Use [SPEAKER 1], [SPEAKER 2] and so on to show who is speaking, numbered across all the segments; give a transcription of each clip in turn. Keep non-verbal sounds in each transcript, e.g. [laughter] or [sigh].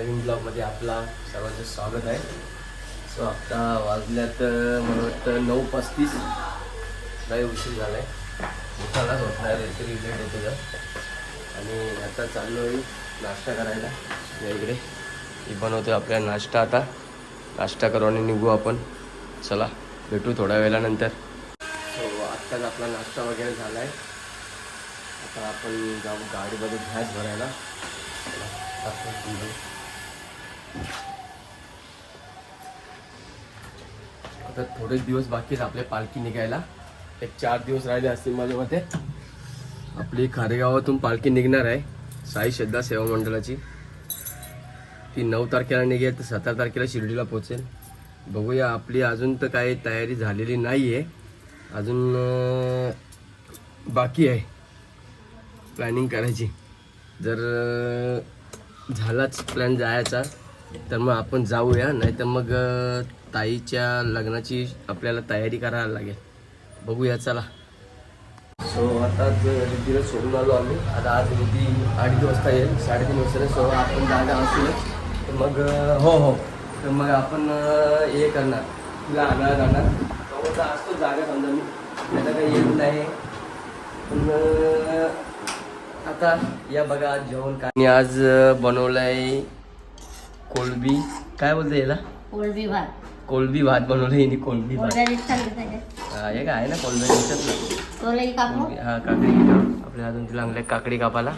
[SPEAKER 1] नवीन ब्लॉगमध्ये आपला सर्वांचं स्वागत आहे. सो आता वाजल्यात मला वाटतं नऊ पस्तीस. काही उशीर झाला आहे उठायलाच होत नाही तरी लेट होतं जर. आणि आता चाललो आहे नाश्ता करायला. या इकडे. मी बनवतो आपला नाश्ता आता. नाश्ता करू आणि निघू आपण. चला भेटू थोड्या वेळानंतर. सो आत्ताच आपला नाश्ता वगैरे झाला आहे आता आपण जाऊ गाडीमध्ये गॅस भरायला. आता थोडे दिवस बाकी आहेत आपल्या पालखी निघायला. एक चार दिवस राहिले असतील माझ्या मते. आपली खारेगावातून पालखी निघणार आहे. साई श्रद्धा सेवा मंडळाची. ती नऊ तारखेला निघेल तर सतरा तारखेला शिर्डीला पोचेल बघूया आपली अजून तर काही तयारी झालेली नाही आहे अजून बाकी आहे. प्लॅनिंग करायची. जर झालाच प्लॅन जायचा तर मग आपण जाऊया नाही तर मग ताईच्या लग्नाची आपल्याला तयारी करायला लागेल. बघूया चला. सो आताच रिद्धीला सोडून आलो आम्ही आता आज रिद्धी अडीच वाजता येईल साडेतीन वाजता सो आपण जागा असू तर मग हो हो. तर मग आपण हे करणार. तिला आणणार जाणार. तेव्हा असतो जागा समजा मी. त्याला काही येत नाही. पण आता या बघा आज जेवण काय. मी आज बनवलं बनवलंय कोलबी काय बोलते याला?
[SPEAKER 2] कोळबी भात.
[SPEAKER 1] कोलबी भात बनवलंय हिने कोलबी भात. हा, हे काय आहे ना कोलबी दिसत ना. हा काकडी आपल्या अजून तिला आणलंय काकडी कापाला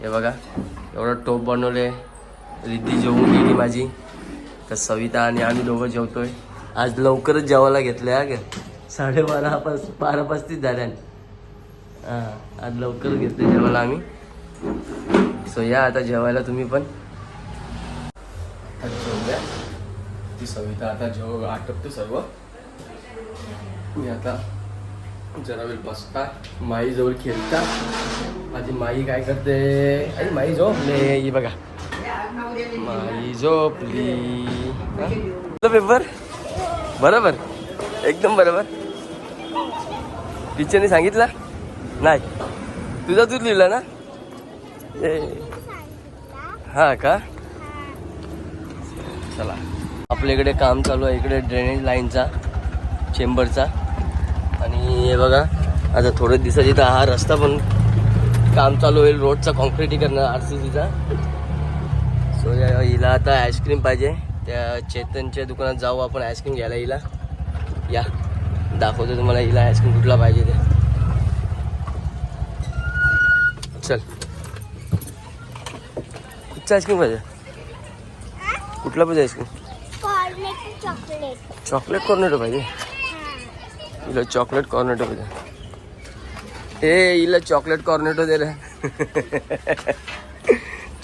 [SPEAKER 1] हे बघा एवढं टोप बनवले रिद्धी जेवून गेली माझी. तर सविता आणि आम्ही दोघं जेवतोय. आज लवकरच जेवायला घेतलंय हा ग साडेबारा पास बारा पस्तीस झाल्या हा आज लवकर घेतलं जेवायला आम्ही. सो या आता जेवायला तुम्ही पण. जेवल्या ती सविता आता जेव आटपते सर्व. मी आता जरा वेळ बसता. माई जवळ खेळता. आधी माई काय करते? अरे माई झोपले. ही बघा. माई झोपली. पेपर. बरोबर. एकदम बरोबर. टीचरने सांगितलं? नाही. तुझा तूच लिहिला ना? ए. हा का? चला. आपल्या इकडे काम चालू आहे इकडे ड्रेनेज लाईनचा चेंबरचा आणि हे बघा आता थोडे दिवसाची तर हा रस्ता पण काम चालू होईल रोडचा कॉन्क्रिटीकरण आर सी सीचा सो हिला आता आईस्क्रीम पाहिजे. त्या चेतनच्या दुकानात जाऊ आपण आईस्क्रीम घ्यायला हिला. या दाखवतो तुम्हाला हिला आईस्क्रीम कुठला पाहिजे ते. चल. कुठचं आईस्क्रीम पाहिजे? कुठला पाहिजे ice cream
[SPEAKER 3] cornet chocolate
[SPEAKER 1] chocolate Cornetto पाहिजे. हिला चॉकलेट कॉर्नेटो पाहिजे. ए हिला चॉकलेट कॉर्नेटो दे रे.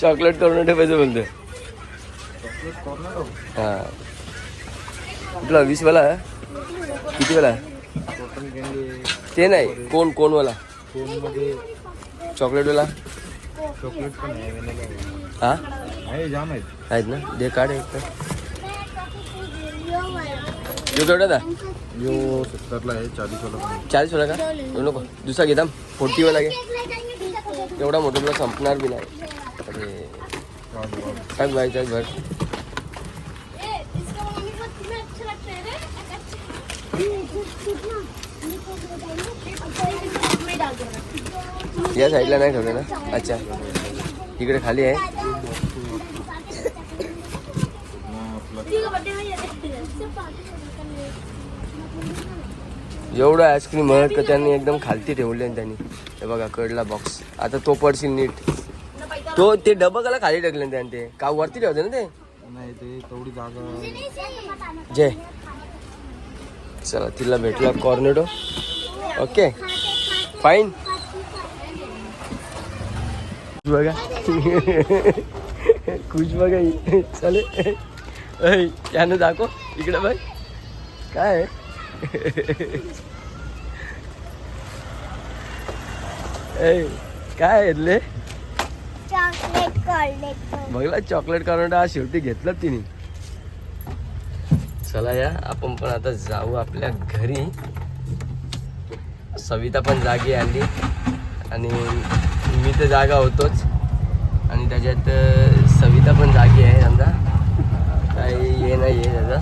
[SPEAKER 1] चॉकलेट कॉर्नेटो पाहिजे बोलते हा. कुठला वीसवाला? कितीवाला? ते नाही कोण कोणवाला? चॉकलेटवाला
[SPEAKER 4] चॉकलेट पण
[SPEAKER 1] हा?
[SPEAKER 4] आहे जाम आहेत
[SPEAKER 1] आहेत ना दे काढ एक तर. यो केवढा
[SPEAKER 4] यो सत्तरला आहे चाळीसवाला पण आहे.
[SPEAKER 1] चाळीस वाला का? येऊ नको दुसरा घेता. फोर्टीवाला घे. एवढा मोठा तुला संपणार बी नाही. अरे. काय व्हायचं भर या साईडला नाही ठेवलं ना? अच्छा. इकडे खाली आहे. एवढं आईस्क्रीम आहे का त्यांनी एकदम खालती ठेवले त्यांनी? हे बघा कडला बॉक्स आता तो पडशील नीट. तो ते डबं काला खाली टाकले ना त्यांनी ते. का वरती ठेवते ना ते?
[SPEAKER 4] नाही ते तेवढी जागा
[SPEAKER 1] जय. चला तिला भेटला कॉर्नेडो ओके फाईन बघा. खुश बघा. [laughs] चाले ऐ, त्यानं दाखव. इकडे बघ. काय? काय
[SPEAKER 3] कॉर्नेट
[SPEAKER 1] बघला चॉकलेट कॉर्नेटो आज शेवटी घेतलं तिने. चला या आपण पण आता जाऊ आपल्या घरी. सविता पण जागी आली आणि मी तर जागा होतोच. आणि त्याच्यात सविता पण जागी आहे समजा काही नाही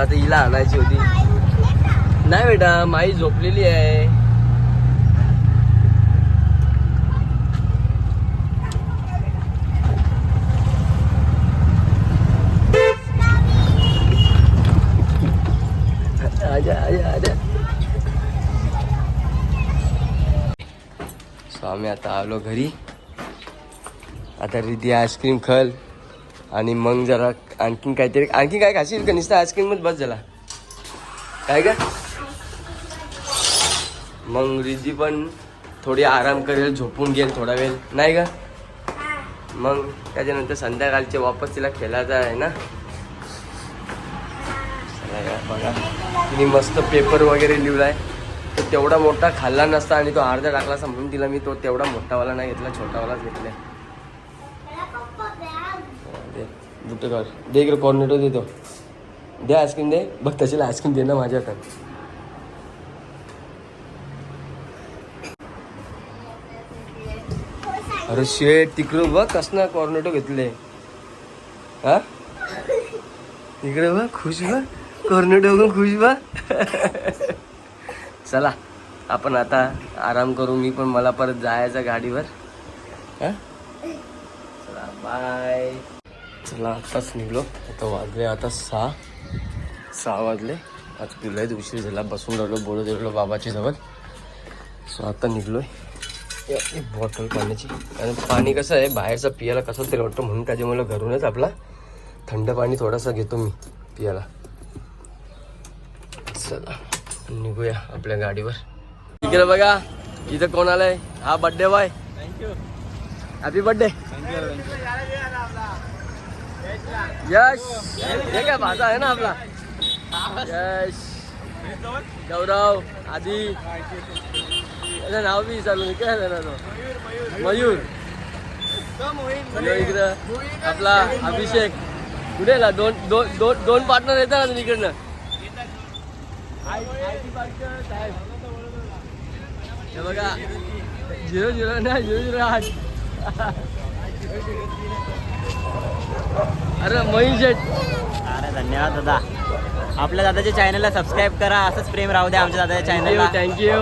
[SPEAKER 1] आता हिला आणायची होती. नाही बेटा माई झोपलेली आहे. स्वामी आम्ही आता आलो घरी. आता रिधी आईस्क्रीम खल. आणि मग जरा आणखीन काहीतरी आणखीन काय खाशील का? नुसतं आईस्क्रीमच बस झाला काय का मग रिद्धी पण थोडी आराम करेल झोपून घेईल थोडा वेळ. नाही का मग त्याच्यानंतर संध्याकाळचे वापस तिला खेळायचं आहे ना? बघा. तिने मस्त पेपर वगैरे लिहिला आहे तो तेवढा मोठा खाल्ला नसता आणि तो अर्धा टाकला म्हणून तिला मी तो तेवढा मोठावाला नाही घेतला छोटावालाच घेतलाय. दुपटे कर दे इकडे कॉर्नेटो देतो. दे आईस्क्रीम दे. बघ त्याच्याला आईस्क्रीम दे ना माझ्या हातात अरे शेट तिकडं बघ कसना कॉर्नेटो घेतले. हा? इकडे बघ खुश बघ. कॉर्नेटो बघून खुश बघ. [laughs] चला आपण आता आराम करू. मी पण मला परत जायचं गाडीवर. हा? चला बाय चला आताच निघलो. आता वाजले आता सहा. सहा वाजले. आज लयच उशीर झाला. बसून राहिलो बोलत राहिलो बाबाच्या जवळ. सो आता या, एक बॉटल पाण्याची. आणि पाणी कसं आहे बाहेरचं पियाला कसं तरी वाटतं. म्हणून त्याच्यामुळे घरूनच आपला थंड पाणी थोडासा घेतो मी पियाला. चला निघूया आपल्या गाडीवर. इकडे बघा इथं कोण आलंय? हा birthday boy thank you happy birthday Yash. हे काय भाषा आहे ना आपला? यश. गौरव आदी. त्याचं नाव बी विचारलं मी काय झालं तो? मयूर. इकडं. आपला अभिषेक. कुठे गेला? दोन दोन दोन दोन पार्टनर येतात ना इकडनं. हे बघा. झिरो झिरो नाही झिरो झिरो आठ. [laughs] अरे महेश
[SPEAKER 5] अरे धन्यवाद दादा. आपल्या दादाच्या चॅनलला सबस्क्राईब करा. असंच प्रेम राहू द्या आमच्या दादाच्या चॅनलला
[SPEAKER 1] थँक्यू